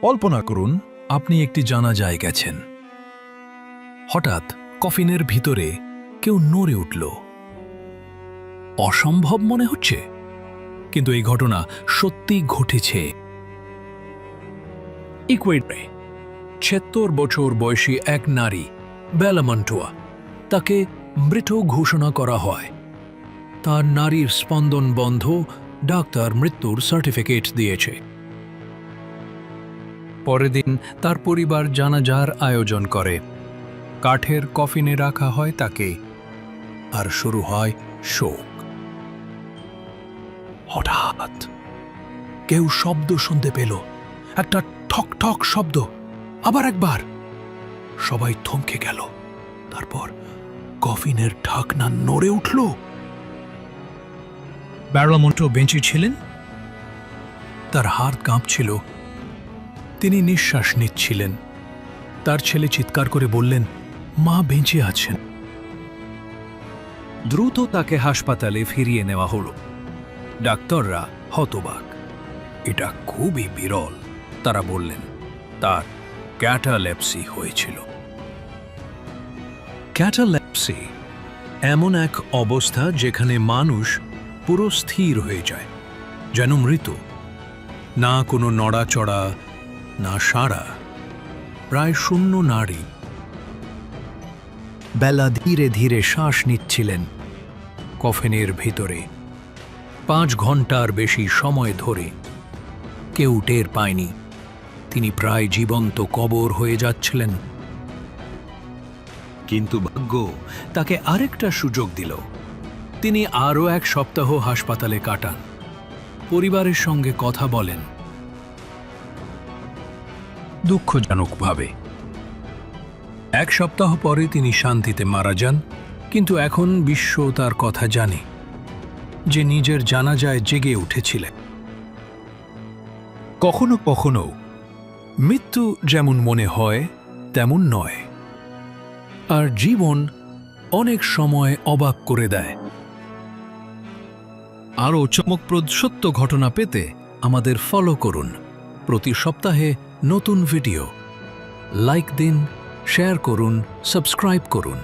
কল্পনা করুন, আপনি একটি জানাজায় গেছেন। হঠাৎ কফিনের ভিতরে কেউ নড়ে উঠল। অসম্ভব মনে হচ্ছে, কিন্তু এই ঘটনা সত্যি ঘটেছে। ইকুয়েডরে, ছিয়াত্তর বছর বয়সী এক নারী বেলামন্টুয়া তাকে মৃত ঘোষণা করা হয়। তার নারীর স্পন্দন বন্ধ, ডাক্তার মৃত্যুর সার্টিফিকেট দিয়েছে। পরের দিন তার পরিবার জানাজার আয়োজন করে। কাঠের কফিনে রাখা হয় তাকে। আর শুরু হয় শোক। হঠাৎ কেউ শব্দ শুনতে পেল। একটা ঠক ঠক শব্দ। আবার একবার। সবাই থমকে গেল। তারপর কফিনের ঢাকনা নড়ে উঠল। ব্যারলামন্টো বেঁচে ছিলেন। তার হাত কাঁপছিল। তিনি নিঃশ্বাস নিচ্ছিলেন। তার ছেলে চিৎকার করে বললেন, মা বেঁচে আছেন। দ্রুত তাকে হাসপাতালে ফিরিয়ে নেওয়া হলো। ডাক্তাররা হতবাক। এটা খুবই বিরল, তারা বললেন। তার ক্যাটালেপসি হয়েছিল। ক্যাটালেপসি এমন এক অবস্থা যেখানে মানুষ পুরো স্থির হয়ে যায়, যেন মৃত। না কোনো নড়াচড়া না সাড়া প্রায় শূন্য নারী। বেলা ধীরে ধীরে শ্বাস নিচ্ছিলেন কফিনের ভিতরে। পাঁচ ঘণ্টার বেশি সময় ধরে কেউ টের পায়নি, তিনি প্রায় জীবন্ত কবর হয়ে যাচ্ছিলেন। কিন্তু ভাগ্য তাকে আরেকটা সুযোগ দিল। তিনি আরও এক সপ্তাহ হাসপাতালে কাটান। পরিবারের সঙ্গে কথা বলেন। দুঃখজনকভাবে। এক সপ্তাহ পরে তিনি শান্তিতে মারা যান, কিন্তু এখন বিশ্ব তার কথা জানে, যে নিজের জানাজায় জেগে উঠেছিলেন। কখনো কখনো মৃত্যু যেমন মনে হয়, তেমন নয়। আর জীবন অনেক সময় অবাক করে দেয়। আরও চমকপ্রদ সত্য ঘটনা পেতে আমাদের ফলো করুন। প্রতি সপ্তাহে নতুন ভিডিও লাইক দিন শেয়ার করুন সাবস্ক্রাইব করুন।